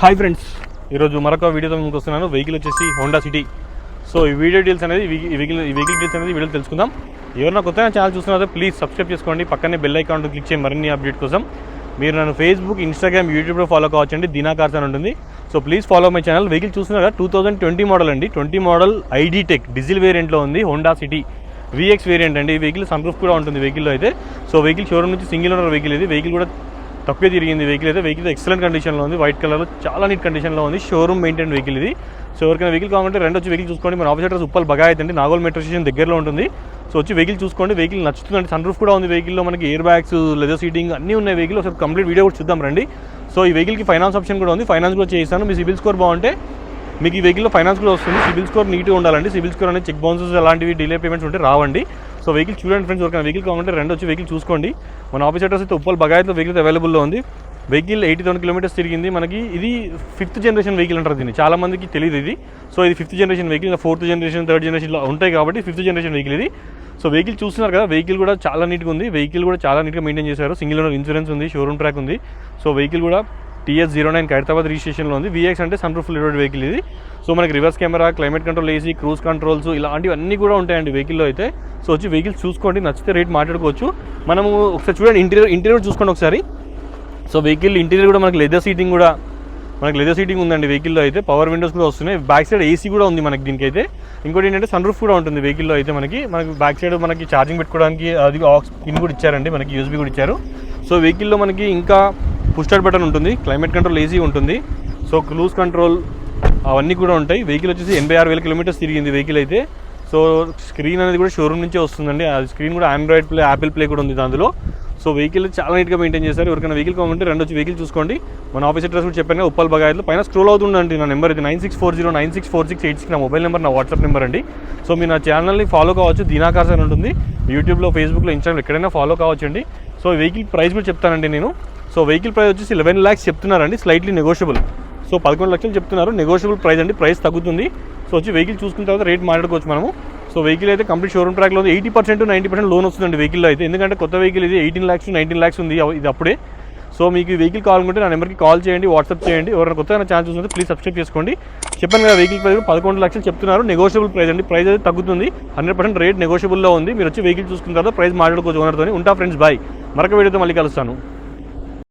Hi friends ఈరోజు మరొక వీడియోతో ముందుకు వస్తున్నాను. వెహికల్ వచ్చేసి హోండా సిటీ సో ఈ వీడియో డీల్స్ అనేది ఈ వెహికల్ వెహికల్ డీల్స్ అనేది వీడియో తెలుసుకుందాం. ఎవరైనా కొత్తగా ఛానల్ చూస్తున్నారో ప్లీజ్ సబ్స్క్రైబ్ చేసుకోండి. పక్కనే బెల్ ఐకాన్ క్లిక్ చేయండి మరిన్ని అప్డేట్ కోసం మీరు నన్ను ఫేస్బుక్ ఇన్స్టాగ్రామ్ యూట్యూబ్లో ఫాలో కావచ్చండి. దినాకార్స్ అని ఉంటుంది. So please follow my channel vehicle చూస్తున్నారా? టూ థౌసండ్ ట్వంటీ మోడల్ అండి. Twenty model ID tech diesel వేరియంట్లో ఉంది. హోండా సిటీ విఎక్స్ వేరియంట్ అండి. ఈ వెహికల్ సన్ రూఫ్ కూడా ఉంటుంది. వెహికల్లో అయితే. సో వెహికల్ షోరూమ్ నుంచి సింగిల్ ఓనర్ వెహికల్ ఇది. వెహికల్ కూడా తక్కువే తిరిగింది వెహికల్ అయితే. వెహికల్ ఎక్సలెంట్ కండిషన్లో ఉంది. వైట్ కలర్ చాలా నీట్ కండిషన్లో ఉంది. షోరూమ్ మెయింటైన్ వెహికల్ ఇది. సో ఎవరికైనా వెహికల్ కావాలంటే రెండు వచ్చి వెహికల్ చూసుకోండి. మన ఆఫీస్ అడ్రస్ ఉప్పల్ బగాయత్ అండి. నాగోల్ మెట్రో స్టేషన్ దగ్గరలో ఉంటుంది. సో వచ్చి వెహికల్ చూసుకోండి. వెహికల్ నచ్చుతుందండి సన్ రూఫ్ కూడా ఉంది వెహికల్లో మనకి ఎయిర్ బ్యాగ్స్ లెదర్ సీటింగ్ అన్నీ ఉన్నాయి వెహికల్ ఒకసారి కంప్లీట్ వీడియో కూడా చూద్దాం రండి. సో ఈ వెహికల్కి ఫైనాన్స్ ఆప్షన్ కూడా ఉంది. ఫైనాన్స్ కూడా చేస్తాను మీ సిబిల్ స్కోర్ బాగుంటే మీకు ఈ వెహికల్లో ఫైనాన్స్ కూడా వస్తుంది. సిబిల్ స్కోర్ నీట్గా ఉండాలండి. సిబిల్ స్కోర్ అనేది చెక్ బౌన్సెస్ అలాంటివి డిలే పేమెంట్స్ ఉంటే రావండి. సో వెహికల్ చూడండి ఫ్రెండ్స్ ఒక వెహికల్ కావాలంటే రెండు వచ్చి వెహికల్ చూసుకోండి. మన ఆఫీస్ అడ్రస్ అయితే ఉప్పల్ బగాయత్లో వెహికల్ అవైలబుల్లో ఉంది. వెహికల్ ఎయిటీ థౌసండ్ కిలోమీటర్స్ తిరిగింది. మనకి ఇది ఫిఫ్త్ జనరేషన్ వెహికల్ అంటారు దీన్ని. చాలా మందికి తెలియదు ఇది. సో ఇది fifth generation vehicle fourth generation third generation ఉంటాయి కాబట్టి ఫిఫ్త్ జనరేషన్ వెహికల్ ఇది. సో వెహికల్ చూస్తున్నారు కదా వెహికల్ కూడా చాలా నీట్గా ఉంది. వెహికల్ కూడా చాలా నీట్గా మెయింటైన్ చేశారు. సింగిల్ ఓనర్ ఇన్సూరెన్స్ ఉంది షోరూమ్ ట్రాక్ ఉంది. సో వెహికల్ కూడా టీఎస్ జీరో నైన్ ఖైరతాబాద్ రిజిస్ట్రేషన్లో ఉంది. విఎక్స్ అంటే సన్ రూఫ్ లిటెడ్ వెహికల్ ఇది. సో మనకి reverse camera climate control AC cruise controls ఇలాంటివన్నీ కూడా ఉంటాయండి వెహికల్లో అయితే. సో వచ్చి వెహికల్ చూసుకోండి నచ్చితే రేట్ మాట్లాడుకోవచ్చు. మనము ఒకసారి చూడండి ఇంటీరియర్ ఇంటీరియర్ చూసుకోండి ఒకసారి. సో వెహికల్ ఇంటీరియర్ కూడా మనకి లెదర్ సీటింగ్ కూడా మనకి లెదర్ సీటింగ్ ఉందండి వెహికల్లో అయితే. పవర్ విండోస్ కూడా వస్తున్నాయి. బ్యాక్ సైడ్ ఏసీ కూడా ఉంది మనకి దీనికి అయితే ఇంకోటి ఏంటంటే సన్ రూఫ్ కూడా ఉంటుంది వెహికల్లో అయితే మనకి. మనకి బ్యాక్ సైడ్ మనకి ఛార్జింగ్ పెట్టుకోవడానికి అది ఆక్స్ పిన్ కూడా ఇచ్చారండి మనకి యూఎస్బీ కూడా ఇచ్చారు. సో వెహికల్లో మనకి ఇంకా పుస్టర్ బటన్ ఉంటుంది క్లైమేట్ కంట్రోల్ ఏసీ ఉంటుంది. సో క్లూజ్ కంట్రోల్ అవన్నీ కూడా ఉంటాయి. వెహికల్ వచ్చేసి ఎనభై ఆరు వేల కిలోమీటర్స్ తిరిగింది వెహికల్ అయితే. సో స్క్రీన్ అనేది కూడా షోరూమ్ నుంచే వస్తుందండి. ఆ స్క్రీన్ కూడా ఆండ్రాయిడ్ ప్లే యాపిల్ ప్లే కూడా ఉంది దాంట్లో. సో వెహికల్ చాలా నీట్గా మెయింటైన్ చేశారు. ఎవరికైనా వెహికల్ కావాలంటే రెండు వచ్చి వెహికల్ చూసుకోండి. మన ఆఫీస్ అడ్రస్ కూడా చెప్పాను ఉప్పల్ బగాయత్లో పైన స్క్రోల్ అవుతుందండి నా నెంబర్ ఇది. Nine six four zero nine six four six eight six నా మొబైల్ నెంబర్ నా వాట్సాప్ నెంబర్ అండి. సో మీరు నా ఛానల్ని ఫాలో కావచ్చు. దీనాకార్స్ అని ఉంటుంది. యూట్యూబ్లో ఫేస్బుక్లో ఇన్స్టాగ్రామ్ ఎక్కడైనా ఫాలో కావచ్చు అండి సో వెహికల్ ప్రైస్ కూడా చెప్తానండి నేను. సో వెహికల్ ప్రైస్ వచ్చేసి లెవెన్ ల్యాక్స్ చెప్తున్నారండి. స్లైట్లీ నెగోషియబుల్ సో పదకొండు లక్షలు చెప్తున్నారు. నెగోషియబుల్ ప్రైస్ అండి. ప్రైస్ తగ్గుతుంది. సో వచ్చి వెహికల్ చూసుకున్న తర్వాత రేట్ మాట్లాడుకోవచ్చు మనము. సో వెహికల్ అయితే కంప్లీట్ షోరూమ్ ట్రాక్లో ఉంది. Eighty percent ninety percent loan వస్తుందండి వెహికల్లో అయితే. ఎందుకంటే కొత్త వెహికల్ ఇది ఎయిటీన్ ల్యాక్స్ నైన్టీన్ ల్యాక్స్ ఉంది ఇది అప్పుడే. సో మీకు వెహికల్ కావాలనుకుంటే నా నెంబర్కి కాల్ చేయండి వాట్సాప్ చేయండి. ఎవరైనా కొత్తగా ఛాన్స్ చూస్తుంటే ప్లీజ్ సబ్స్క్రైబ్ చేసుకోండి. చెప్పాను కదా వెహికల్ ప్రైస్ పదకొండు లక్షలు చెప్తున్నారు. నెగోషియబుల్ ప్రైస్ అండి. ప్రైస్ అయితే తగ్గుతుంది. హండ్రెడ్ పర్సెంట్ రేట్ నెగోషియబుల్లో ఉంది. మీరు వచ్చి వెహికల్ చూసుకున్న తర్వాత ప్రైస్ మాట్లాడుకోవచ్చు ఓనర్తో ఉంటా ఫ్రెండ్స్ బాయ్ మరొక వీడియోతో మళ్ళీ కలుస్తాను.